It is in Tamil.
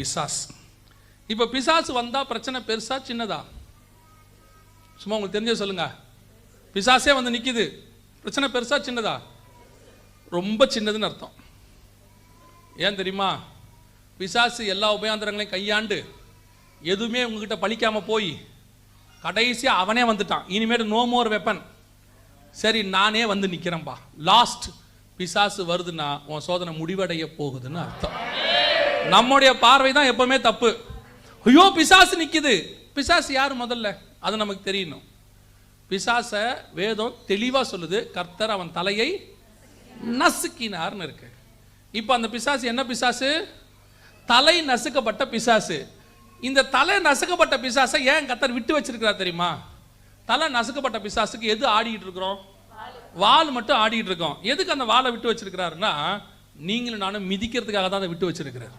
பிசாஸ் இப்போ பிசாசு வந்தால் பிரச்சனை பெருசா சின்னதா? சும்மா உங்களுக்கு தெரிஞ்ச சொல்லுங்க. பிசாசே வந்து நிக்குது. பிரச்சனை பெருசா சின்னதா? ரொம்ப சின்னதுன்னு அர்த்தம். ஏன் தெரியுமா? பிசாசு எல்லா உபயாந்திரங்களையும் கையாண்டு எதுவுமே உங்ககிட்ட பழிக்காம போய் கடைசியா அவனே வந்துட்டான். இனிமேட்டு நோ மோர் வெப்பன் சரி நானே வந்து நிக்கிறேன்பா. லாஸ்ட் பிசாசு வருதுன்னா உன் சோதனை முடிவடைய போகுதுன்னு அர்த்தம். நம்முடைய பார்வை தான் எப்பவுமே தப்பு. ஐயோ பிசாசு நிற்கிது பிசாசு யார் முதல்ல? அது நமக்கு தெரியணும். பிசாச வேதம் தெளிவாக சொல்லுது. கர்த்தர் அவன் தலையை நசுக்கினார்னு இருக்கு. இப்போ அந்த பிசாசு என்ன பிசாசு? தலை நசுக்கப்பட்ட பிசாசு. இந்த தலை நசுக்கப்பட்ட பிசாசை ஏன் கத்தர் விட்டு வச்சிருக்கிறார் தெரியுமா? தலை நசுக்கப்பட்ட பிசாசுக்கு எது ஆடிக்கிட்டு இருக்கிறோம்? வால் மட்டும் ஆடிக்கிட்டு இருக்கோம். எதுக்கு அந்த வாலை விட்டு வச்சிருக்கிறாருன்னா நீங்களும் நானும் மிதிக்கிறதுக்காக தான் அதை விட்டு வச்சிருக்கிறேன்